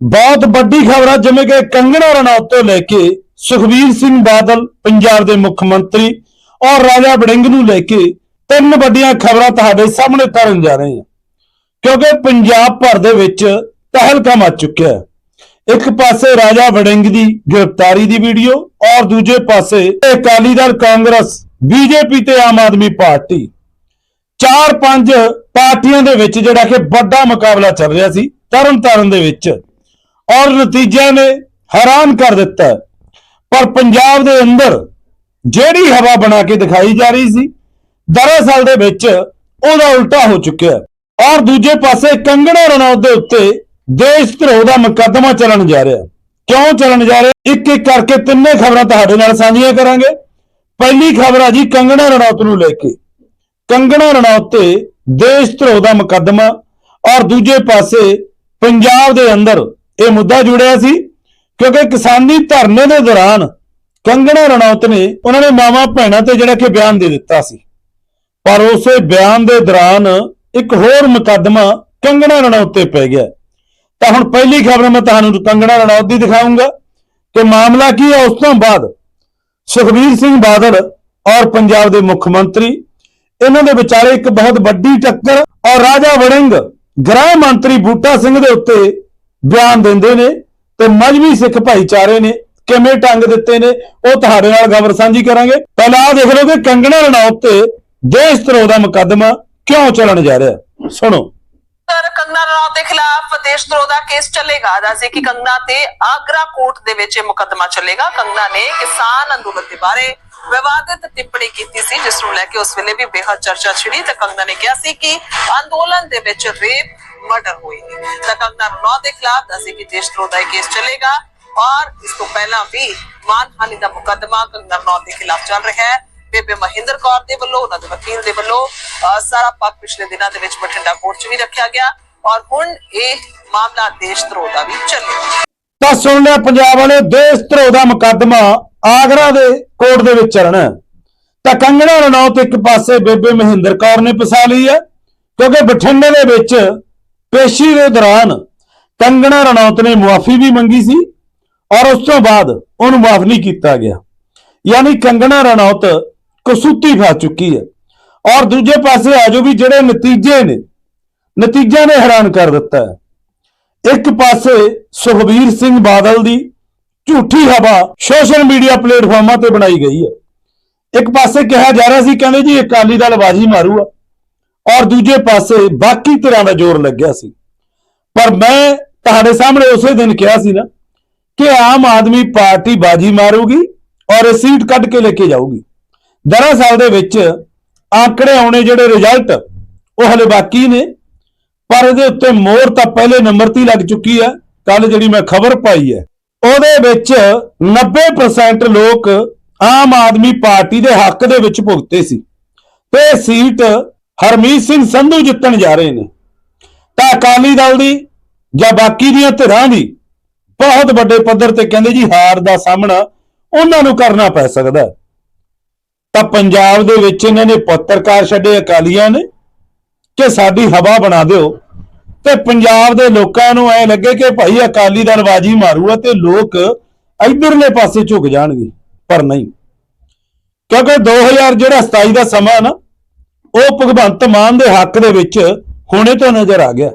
ਬਹੁਤ ਵੱਡੀ ਖਬਰ ਹੈ ਜਿਵੇਂ ਕਿ ਕੰਗਣਾ ਰਣੌਤ ਤੋਂ ਲੈ ਕੇ ਸੁਖਬੀਰ ਸਿੰਘ ਬਾਦਲ, ਪੰਜਾਬ ਦੇ ਮੁੱਖ ਮੰਤਰੀ ਔਰ ਰਾਜਾ ਵੜਿੰਗ ਨੂੰ ਲੈ ਕੇ ਤਿੰਨ ਵੱਡੀਆਂ ਖਬਰਾਂ ਤੁਹਾਡੇ ਸਾਹਮਣੇ ਤਰਨ ਜਾ ਰਹੇ ਕਿਉਂਕਿ ਪੰਜਾਬ ਭਰ ਦੇ ਵਿੱਚ ਤਹਿਲਕਾ ਮਚ ਚੁੱਕਿਆ ਹੈ। ਇੱਕ ਪਾਸੇ ਰਾਜਾ ਵੜਿੰਗ ਦੀ ਗ੍ਰਿਫਤਾਰੀ ਦੀ ਵੀਡੀਓ ਔਰ ਦੂਜੇ ਪਾਸੇ ਅਕਾਲੀ ਦਲ, ਕਾਂਗਰਸ, ਬੀਜੇਪੀ ਤੇ ਆਮ ਆਦਮੀ ਪਾਰਟੀ। ਚਾਰ ਪੰਜ ਪਾਰਟੀਆਂ ਦੇ ਵਿੱਚ ਜਿਹੜਾ ਕਿ ਵੱਡਾ ਮੁਕਾਬਲਾ ਚੱਲ ਰਿਹਾ ਸੀ ਤਰਨ ਤਾਰਨ ਦੇ ਵਿੱਚ। ਔਰ ਨਤੀਜਿਆਂ ਨੇ ਹੈਰਾਨ ਕਰ ਦਿੱਤਾ। ਪਰ ਪੰਜਾਬ ਦੇ ਅੰਦਰ ਜਿਹੜੀ ਹਵਾ ਬਣਾ ਕੇ ਦਿਖਾਈ ਜਾ ਰਹੀ ਸੀ, ਦਰਅਸਲ ਦੇ ਵਿੱਚ ਉਹਦਾ ਉਲਟਾ ਹੋ ਚੁੱਕਿਆ। ਔਰ ਦੂਜੇ ਪਾਸੇ ਕੰਗਣਾ ਰਣੌਤ ਦੇ ਉੱਤੇ ਦੇਸ਼ ਧਰੋਹ ਦਾ ਮੁਕੱਦਮਾ ਚੱਲਣ ਜਾ ਰਿਹਾ। ਕਿਉਂ ਚੱਲਣ ਜਾ ਰਿਹਾ? ਇੱਕ ਇੱਕ ਕਰਕੇ ਤਿੰਨੇ ਖਬਰਾਂ ਤੁਹਾਡੇ ਨਾਲ ਸਾਂਝੀਆਂ ਕਰਾਂਗੇ। ਪਹਿਲੀ ਖਬਰ ਆ ਜੀ ਕੰਗਣਾ ਰਣੌਤ ਨੂੰ ਲੈ ਕੇ। ਕੰਗਣਾ ਰਣੌਤ ਤੇ ਦੇਸ਼ ਧਰੋਹ ਦਾ ਮੁਕੱਦਮਾ ਔਰ ਦੂਜੇ ਪਾਸੇ ਪੰਜਾਬ ਦੇ ਅੰਦਰ ਇਹ ਮੁੱਦਾ ਜੁੜਿਆ ਸੀ ਕਿਉਂਕਿ ਕਿਸਾਨੀ ਧਰਨੇ ਦੇ ਦੌਰਾਨ ਕੰਗਣਾ ਰਣੌਤ ਨੇ ਉਹਨਾਂ ਨੇ ਮਾਵਾ ਭੈਣਾਂ ਤੇ ਜਿਹੜਾ ਕਿ ਬਿਆਨ ਦੇ ਦਿੱਤਾ ਸੀ। ਪਰ ਉਸੇ ਬਿਆਨ ਦੇ ਦੌਰਾਨ ਇੱਕ ਹੋਰ ਮੁਕੱਦਮਾ ਕੰਗਣਾ ਰਣੌਤ ਤੇ ਪੈ ਗਿਆ। ਤਾਂ ਹੁਣ ਪਹਿਲੀ ਖਬਰ ਮੈਂ ਤੁਹਾਨੂੰ ਕੰਗਣਾ ਰਣੌਤ ਦੀ ਦਿਖਾਉਂਗਾ ਕਿ ਮਾਮਲਾ ਕੀ ਹੈ। ਉਸ ਤੋਂ ਬਾਅਦ ਸੁਖਬੀਰ ਸਿੰਘ ਬਾਦਲ ਔਰ ਪੰਜਾਬ ਦੇ ਮੁੱਖ ਮੰਤਰੀ, ਇਹਨਾਂ ਦੇ ਵਿਚਾਲੇ ਇੱਕ ਬਹੁਤ ਵੱਡੀ ਟੱਕਰ ਔਰ ਰਾਜਾ ਵੜਿੰਗ ਗ੍ਰਹਿ ਮੰਤਰੀ ਬੂਟਾ ਸਿੰਘ ਦੇ ਉੱਤੇ ਬਿਆਨ ਦਿੰਦੇ ਨੇ ਤੇ ਮਜਬੀ ਸਿੱਖ ਭਾਈਚਾਰੇ ਨੇ ਕਿਵੇਂ ਟੰਗ ਦਿੱਤੇ ਨੇ, ਉਹ ਤੁਹਾਡੇ ਨਾਲ ਖਬਰ ਸਾਂਝੀ ਕਰਾਂਗੇ। ਪਹਿਲਾਂ ਆਹ ਦੇਖ ਲਓ ਕਿ ਕੰਗਣਾ ਰਣੌਤ ਤੇ ਦੇਸ਼ ਧਰੋਹ ਦਾ ਮੁਕੱਦਮਾ ਕਿਉਂ ਚੱਲਣ ਜਾ ਰਿਹਾ? ਸੁਣੋ। ਕੰਗਨਾ ਰਣੌਤ ਦੇ ਖਿਲਾਫ ਦੇਸ਼ ਧਰੋਹ ਦਾ ਕੇਸ ਚੱਲੇਗਾ। ਦੱਸੇ ਕਿ ਕੰਗਨਾ ਤੇ ਆਗਰਾ ਕੋਰਟ ਦੇ ਵਿੱਚ ਇਹ ਮੁਕੱਦਮਾ ਚੱਲੇਗਾ। ਕੰਗਨਾ ਨੇ ਕਿਸਾਨ ਅੰਦੋਲਨ ਦੇ ਬਾਰੇ ਵਿਵਾਦਿਤ ਟਿੱਪਣੀ ਕੀਤੀ ਸੀ, ਜਿਸ ਨੂੰ ਲੈ ਕੇ ਉਸ ਵੇਲੇ ਵੀ ਬੇਹੱਦ ਚਰਚਾ ਛਿੜੀ ਤੇ ਕੰਗਨਾ ਨੇ ਕਿਹਾ ਸੀ ਕਿ ਅੰਦੋਲਨ ਦੇ ਵਿੱਚ ਰੇਪ ਮਰਡਰ ਹੋਈ ਹੈ ਤਾਂ ਕੰਗਨਾ ਰਣੌਤ ਦੇ ਖਿਲਾਫ ਦੱਸੇ ਕਿ ਦੇਸ਼ ਧਰੋਹ ਦਾ ਇਹ ਕੇਸ ਚੱਲੇਗਾ ਔਰ ਇਸ ਵੀ ਮਾਨਹਾਨੀ ਦਾ ਮੁਕੱਦਮਾ ਕੰਗਨਾ ਰਣੌਤ ਦੇ ਖਿਲਾਫ ਚੱਲ ਰਿਹਾ ਹੈ ਬੇਬੇ ਮਹਿੰਦਰ ਕੌਰ ਦੇ ਵੱਲੋਂ ਉਹਨਾਂ ਦੇ ਵਕੀਲ ਦੇ ਵੱਲੋਂ ਸਾਰਾ ਪੱਖ ਪਿਛਲੇ ਦਿਨਾਂ ਦੇ ਵਿੱਚ ਬਠਿੰਡਾ ਕੋਰਟ 'ਚ ਵੀ ਰੱਖਿਆ ਗਿਆ ਔਰ ਹੁਣ ਇਹ ਮਾਮਲਾ ਦੇਸ਼ ਧਰੋਹ ਦਾ ਵੀ ਚੱਲੇਗਾ ਤਾਂ ਸੁਣ ਲਿਆ ਪੰਜਾਬ ਵਾਲੇ ਦੇਸ਼ ਧਰੋਹ ਦਾ ਮੁਕੱਦਮਾ ਆਗਰਾ ਦੇ ਕੋਰਟ ਦੇ ਵਿੱਚ ਚੱਲਣਾ ਤਾਂ ਕੰਗਣਾ ਰਣੌਤ ਇੱਕ ਪਾਸੇ ਬੇਬੇ ਮਹਿੰਦਰ ਕੌਰ ਨੇ ਫਸਾ ਲਈ ਹੈ ਕਿਉਂਕਿ ਬਠਿੰਡੇ ਦੇ ਵਿੱਚ ਪੇਸ਼ੀ ਦੇ ਦੌਰਾਨ ਕੰਗਣਾ ਰਣੌਤ ਨੇ ਮੁਆਫੀ ਵੀ ਮੰਗੀ ਸੀ ਔਰ ਉਸ ਤੋਂ ਬਾਅਦ ਉਹਨੂੰ ਮਾਫ ਨਹੀਂ ਕੀਤਾ ਗਿਆ। ਯਾਨੀ ਕੰਗਣਾ ਰਣੌਤ ਕਸੂਤੀ ਫਸ ਚੁੱਕੀ ਹੈ ਔਰ ਦੂਜੇ ਪਾਸੇ ਆਜੋ ਵੀ ਜਿਹੜੇ ਨਤੀਜੇ ਨੇ, ਨਤੀਜਿਆਂ ਨੇ ਹੈਰਾਨ ਕਰ ਦਿੱਤਾ ਹੈ। ਇੱਕ ਪਾਸੇ ਸੁਖਬੀਰ ਸਿੰਘ ਬਾਦਲ ਦੀ ਝੂਠੀ ਹਵਾ ਸੋਸ਼ਲ ਮੀਡੀਆ ਪਲੇਟਫਾਰਮਾਂ ਤੇ ਬਣਾਈ ਗਈ ਹੈ। ਇੱਕ ਪਾਸੇ ਕਿਹਾ ਜਾ ਰਿਹਾ ਸੀ, ਕਹਿੰਦੇ ਜੀ ਅਕਾਲੀ ਦਲ ਬਾਜੀ ਮਾਰੂ ਆ। ਔਰ ਦੂਜੇ ਪਾਸੇ ਬਾਕੀ ਧਿਰਾਂ ਦਾ ਜ਼ੋਰ ਲੱਗਿਆ ਸੀ। ਪਰ ਮੈਂ ਤੁਹਾਡੇ ਸਾਹਮਣੇ ਉਸੇ ਦਿਨ ਕਿਹਾ ਸੀ ਨਾ ਕਿ ਆਮ ਆਦਮੀ ਪਾਰਟੀ ਬਾਜੀ ਮਾਰੂਗੀ ਔਰ ਇਹ ਸੀਟ ਕੱਢ ਕੇ ਲੈ ਕੇ ਜਾਊਗੀ। ਦਰਅਸਲ ਦੇ ਵਿੱਚ ਆંકੜੇ ਆਉਣੇ ਜਿਹੜੇ ਰਿਜ਼ਲਟ ਉਹ ਹਲੇ ਬਾਕੀ ਨੇ, ਪਰ ਇਹਦੇ ਉੱਤੇ ਮੋਹਰ ਤਾਂ ਪਹਿਲੇ ਨੰਬਰ ਤੇ ਲੱਗ ਚੁੱਕੀ ਹੈ। ਕੱਲ ਜਿਹੜੀ ਮੈਂ ਖਬਰ ਪਾਈ ਹੈ, ਉਹਦੇ ਵਿੱਚ 90% ਲੋਕ ਆਮ ਆਦਮੀ ਪਾਰਟੀ ਦੇ ਹੱਕ ਦੇ ਵਿੱਚ ਭੁਗਤੇ ਸੀ। ਤੇ ਸੀਟ ਹਰਮੀਤ ਸਿੰਘ ਸੰਧੂ ਜਿੱਤਣ ਜਾ ਰਹੇ ਨੇ। ਤਾਂ ਅਕਾਲੀ ਦਲ ਦੀ ਜਾਂ ਬਾਕੀ ਦੀਆਂ ਧਿਰਾਂ ਦੀ ਬਹੁਤ ਵੱਡੇ ਪੱਧਰ ਤੇ ਕਹਿੰਦੇ ਜੀ ਹਾਰ ਦਾ ਸਾਹਮਣਾ ਉਹਨਾਂ ਨੂੰ ਕਰਨਾ ਪੈ ਸਕਦਾ। ਤਾਂ ਪੰਜਾਬ ਦੇ ਵਿੱਚ ਇਹਨਾਂ ਨੇ ਪੱਤਰਕਾਰ ਛੱਡੇ ਅਕਾਲੀਆਂ ਨੇ ਕਿ ਸਾਡੀ ਹਵਾ ਬਣਾ ਦਿਓ। ਤੇ ਪੰਜਾਬ ਦੇ ਲੋਕਾਂ ਨੂੰ ਐ ਲੱਗੇ ਕਿ ਭਾਈ ਅਕਾਲੀ ਦਲ ਬਾਜੀ ਮਾਰੂਗਾ ਤੇ ਲੋਕ ਇਧਰਲੇ ਪਾਸੇ ਝੁਕ ਜਾਣਗੇ, ਪਰ ਨਹੀਂ। ਕਿਉਂਕਿ 2000 ਜਿਹੜਾ 27 ਦਾ ਸਮਾਂ ਨਾ ਉਹ ਭਗਵੰਤ ਮਾਨ ਦੇ ਹੱਕ ਦੇ ਵਿੱਚ ਹੁਣੇ ਤੋਂ ਨਜ਼ਰ ਆ ਗਿਆ।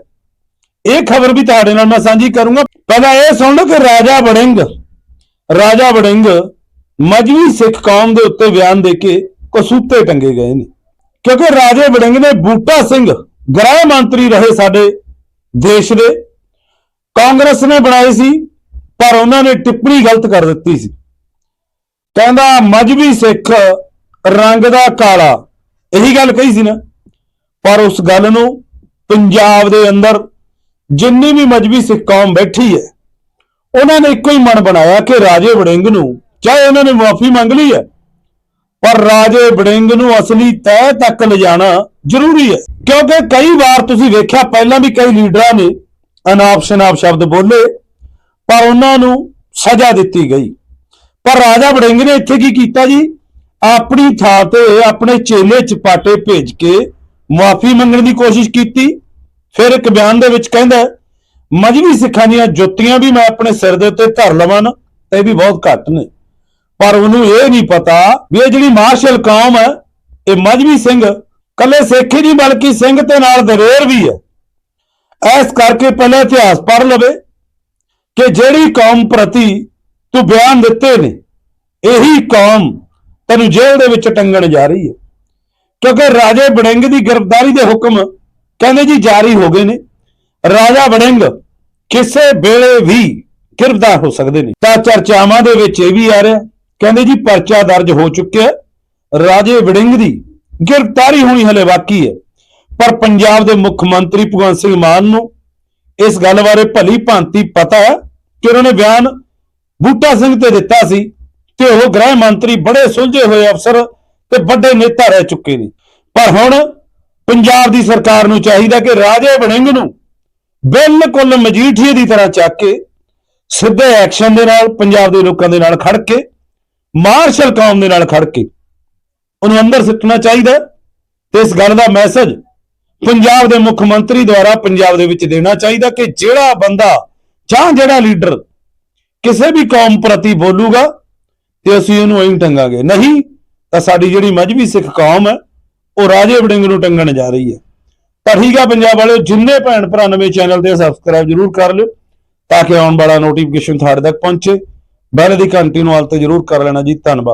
ਇਹ ਖਬਰ ਵੀ ਤੁਹਾਡੇ ਨਾਲ ਮੈਂ ਸਾਂਝੀ ਕਰੂੰਗਾ। ਪਹਿਲਾਂ ਇਹ ਸੁਣ ਲਓ ਕਿ ਰਾਜਾ ਵੜਿੰਗ ਰਾਜਾ ਵੜਿੰਗ ਮਜਬੀ ਸਿੱਖ ਕੌਮ ਦੇ ਉੱਤੇ ਬਿਆਨ ਦੇ ਕੇ ਕਸੂਤੇ ਟੰਗੇ ਗਏ ਨੇ। ਕਿਉਂਕਿ ਰਾਜੇ ਵੜਿੰਗ ਨੇ ਬੂਟਾ ਸਿੰਘ ਗ੍ਰਹਿ ਮੰਤਰੀ ਰਹੇ ਸਾਡੇ ਦੇਸ਼ ਦੇ। ਕਾਂਗਰਸ ਨੇ ਬਣਾਏ ਸੀ, ਪਰ ਉਹਨਾਂ ਨੇ ਟਿੱਪਣੀ ਗਲਤ ਕਰ ਦਿੱਤੀ ਸੀ। ਕਹਿੰਦਾ ਮਜਬੀ ਸਿੱਖ ਰੰਗ ਦਾ ਕਾਲਾ ਇਹੀ ਗੱਲ ਕਹੀ ਸੀ ਨਾ, ਪਰ ਉਸ ਗੱਲ ਨੂੰ ਪੰਜਾਬ ਦੇ ਅੰਦਰ ਜਿੰਨੀ ਵੀ ਮਜਬੀ ਸਿੱਖ ਕੌਮ ਬੈਠੀ ਹੈ, ਉਹਨਾਂ ਨੇ ਇੱਕੋ ਹੀ ਮਨ ਬਣਾਇਆ ਕਿ ਰਾਜੇ ਵੜਿੰਗ ਨੂੰ, ਚਾਹੇ ਉਹਨਾਂ ਨੇ ਮਾਫੀ ਮੰਗ ਲਈ ਹੈ, ਪਰ ਰਾਜੇ ਵੜਿੰਗ ਨੂੰ ਅਸਲੀ ਤਹਿ ਤੱਕ ਲਿਜਾਣਾ ਜ਼ਰੂਰੀ ਹੈ। ਕਿਉਂਕਿ ਕਈ ਵਾਰ ਤੁਸੀਂ ਵੇਖਿਆ, ਪਹਿਲਾਂ ਵੀ ਕਈ ਲੀਡਰਾਂ ਨੇ ਅਨਾਪ ਸ਼ਨਾਪ ਸ਼ਬਦ ਬੋਲੇ, ਪਰ ਉਹਨਾਂ ਨੂੰ ਸਜ਼ਾ ਦਿੱਤੀ ਗਈ। ਪਰ ਰਾਜਾ ਵੜਿੰਗ ਨੇ ਇੱਥੇ ਕੀ ਕੀਤਾ ਜੀ? ਆਪਣੀ ਥਾਂ ਤੇ ਆਪਣੇ ਚੇਲੇ ਚਪਾਟੇ ਭੇਜ ਕੇ ਮਾਫੀ ਮੰਗਣ ਦੀ ਕੋਸ਼ਿਸ਼ ਕੀਤੀ। ਫਿਰ ਇੱਕ ਬਿਆਨ ਦੇ ਵਿੱਚ ਕਹਿੰਦਾ ਮਜਬੀ ਸਿੱਖਾਂ ਦੀਆਂ ਜੁੱਤੀਆਂ ਵੀ ਮੈਂ ਆਪਣੇ ਸਿਰ ਦੇ ਉੱਤੇ ਧਰ ਲਵਾਂ ਨਾ, ਤੇ ਇਹ ਵੀ ਬਹੁਤ ਘੱਟ ਨੇ। ਪਰ ਉਹਨੂੰ ਇਹ ਨਹੀਂ ਪਤਾ ਵੀ ਇਹ ਜਿਹੜੀ ਮਾਰਸ਼ਲ ਕੌਮ ਹੈ, ਇਹ ਮਜਬੀ ਸਿੰਘ ਕੱਲੇ ਸਿੱਖ ਹੀ ਨਹੀਂ, ਬਲਕਿ ਸਿੰਘ ਤੇ ਨਾਲ ਦਲੇਰ ਵੀ ਹੈ। ਇਸ ਕਰਕੇ ਪਹਿਲਾਂ ਇਤਿਹਾਸ ਪੜ੍ਹ ਲਵੇ ਕਿ ਜਿਹੜੀ ਕੌਮ ਪ੍ਰਤੀ ਤੂੰ ਬਿਆਨ ਦਿੱਤੇ ਨੇ, ਇਹੀ ਕੌਮ ਤੈਨੂੰ ਜੇਲ੍ਹ ਦੇ ਵਿੱਚ ਟੰਗਣ ਜਾ ਰਹੀ ਹੈ। ਕਿਉਂਕਿ ਰਾਜੇ ਵੜਿੰਗ ਦੀ ਗ੍ਰਿਫਤਾਰੀ ਦੇ ਹੁਕਮ ਕਹਿੰਦੇ ਜੀ ਜਾਰੀ ਹੋ ਗਏ ਨੇ। ਰਾਜਾ ਵੜਿੰਗ ਕਿਸੇ ਵੇਲੇ ਵੀ ਗ੍ਰਿਫਤਾਰ ਹੋ ਸਕਦੇ ਨੇ। ਤਾਂ ਚਰਚਾਵਾਂ ਦੇ ਵਿੱਚ ਇਹ ਵੀ ਆ ਰਿਹਾ, ਕਹਿੰਦੇ ਜੀ ਪਰਚਾ ਦਰਜ ਹੋ ਚੁੱਕਿਆ ਰਾਜੇ ਵੜਿੰਗ ਦੀ ਗ੍ਰਿਫਤਾਰੀ ਹੋਣੀ ਹਲੇ ਬਾਕੀ ਹੈ। ਪਰ ਪੰਜਾਬ ਦੇ ਮੁੱਖ ਮੰਤਰੀ ਭਗਵੰਤ ਸਿੰਘ ਮਾਨ ਨੂੰ ਇਸ ਗੱਲ ਬਾਰੇ ਭਲੀ ਭਾਂਤੀ ਪਤਾ ਹੈ ਕਿ ਉਹਨਾਂ ਨੇ ਬਿਆਨ ਬੂਟਾ ਸਿੰਘ ਤੇ ਦਿੱਤਾ ਸੀ। ਕਿ ਉਹ ਗ੍ਰਹਿ ਮੰਤਰੀ ਬੜੇ ਸੁਲਝੇ ਹੋਏ ਅਫਸਰ ਤੇ ਵੱਡੇ ਨੇਤਾ ਰਹਿ ਚੁੱਕੇ ਨੇ। ਪਰ ਹੁਣ ਪੰਜਾਬ ਦੀ ਸਰਕਾਰ ਨੂੰ ਚਾਹੀਦਾ ਕਿ ਰਾਜੇ ਵੜਿੰਗ ਨੂੰ ਬਿਲਕੁਲ ਮਜੀਠੀਏ ਦੀ ਤਰ੍ਹਾਂ ਚੱਕ ਕੇ ਸਿੱਧੇ ਐਕਸ਼ਨ ਦੇ ਨਾਲ ਪੰਜਾਬ ਦੇ ਲੋਕਾਂ ਦੇ ਨਾਲ ਖੜ ਕੇ, ਮਾਰਸ਼ਲ ਕੌਮ ਦੇ ਨਾਲ ਖੜ ਕੇ ਉਹਨੂੰ ਅੰਦਰ ਸਿੱਟਣਾ ਚਾਹੀਦਾ ਤੇ ਇਸ ਗੱਲ ਦਾ ਮੈਸੇਜ ਪੰਜਾਬ ਦੇ ਮੁੱਖ ਮੰਤਰੀ ਦੁਆਰਾ ਪੰਜਾਬ ਦੇ ਵਿੱਚ ਦੇਣਾ ਚਾਹੀਦਾ ਕਿ ਜਿਹੜਾ ਬੰਦਾ ਜਾਂ ਜਿਹੜਾ ਲੀਡਰ ਕਿਸੇ ਵੀ ਕੌਮ ਪ੍ਰਤੀ ਬੋਲੂਗਾ ਤੇ ਅਸੀਂ ਇਹਨੂੰ ਐਂ ਟੰਗਾਂਗੇ। ਨਹੀਂ, ਤਾਂ ਸਾਡੀ ਜਿਹੜੀ ਮਜਬੀ ਸਿੱਖ ਕੌਮ ਹੈ, ਉਹ ਰਾਜੇ ਵੜਿੰਗ ਨੂੰ ਟੰਗਣ ਜਾ ਰਹੀ ਹੈ। ਤਾਂ ਠੀਕ ਆ ਪੰਜਾਬ ਵਾਲਿਓ, ਜਿੰਨੇ ਭੈਣ ਭਰਾ ਨਵੇਂ ਚੈਨਲ ਤੇ ਸਬਸਕ੍ਰਾਈਬ ਜਰੂਰ ਕਰ ਲਿਓ, ਤਾਂ ਕਿ ਆਉਣ ਵਾਲਾ ਨੋਟੀਫਿਕੇਸ਼ਨ ਤੁਹਾਡੇ ਤੱਕ ਪਹੁੰਚੇ। ਬੈਲ ਦੀ ਘੰਟੀ ਨੂੰ ਹਾਲ ਤੇ ਜਰੂਰ ਕਰ ਲੈਣਾ ਜੀ। ਧੰਨਵਾਦ।